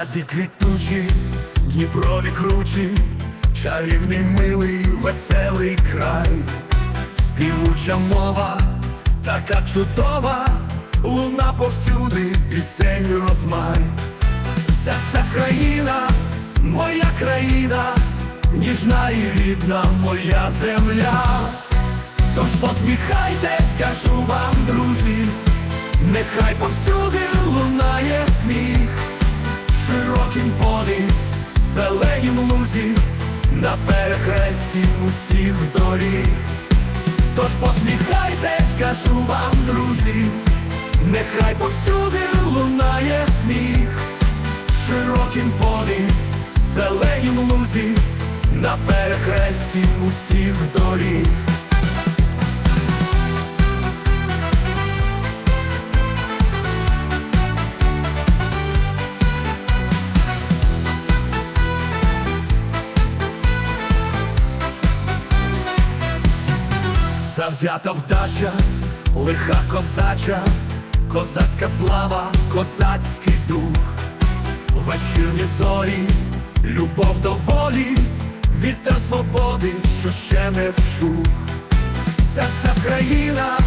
Саді квітучі, Дніпрові кручі, чарівний милий, веселий край, співуча мова, така чудова, луна повсюди, пісень розмай. Ця вся країна, моя країна, ніжна і рідна моя земля. Тож посміхайтесь, кажу вам, друзі, нехай повсюди зеленім лузі, на перехресті усіх доріг. Тож посміхайтесь, кажу вам, друзі, нехай повсюди лунає сміх, широким полі, зеленім лузі, на перехресті усіх доріг. Завзята вдача, лиха козача, козацька слава, козацький дух, вечірні зорі, любов до волі, вітер свободи, що ще не вщух. Ця вся країна,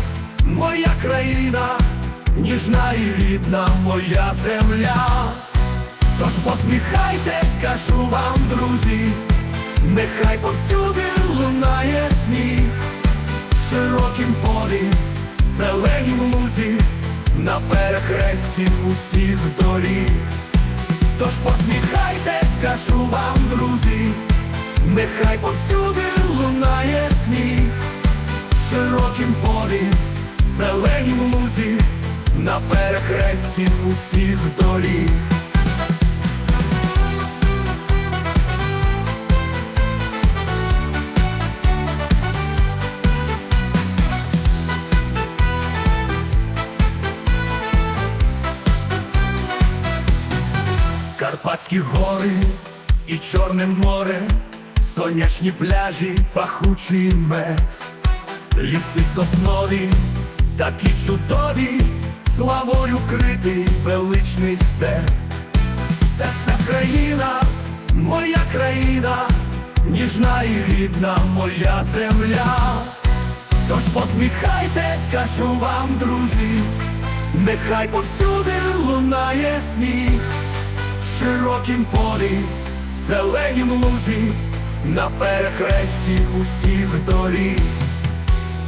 моя країна, ніжна і рідна моя земля. Тож посміхайтесь, кажу вам, друзі, нехай повсюди лунає сміх широкім полі, зеленім лузі, на перехресті усіх доріг. Тож посміхайтесь, кажу вам, друзі, нехай повсюди лунає сміх, широкім полі, зеленім лузі, на перехресті усіх доріг. Карпатські гори і Чорне море, сонячні пляжі, пахучий мед, ліси соснові, такі чудові, славою вкритий величний степ. Це вся країна, моя країна, ніжна і рідна моя земля. Тож посміхайтесь, кажу вам, друзі, нехай повсюди лунає сміх широкім полі, зеленім лузі, на перехресті усіх доріг.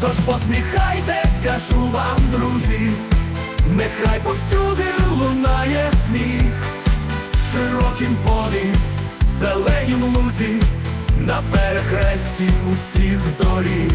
Тож посміхайтесь, кажу вам, друзі, нехай повсюди лунає сміх, широкім полі, зеленім лузі, на перехресті усіх доріг.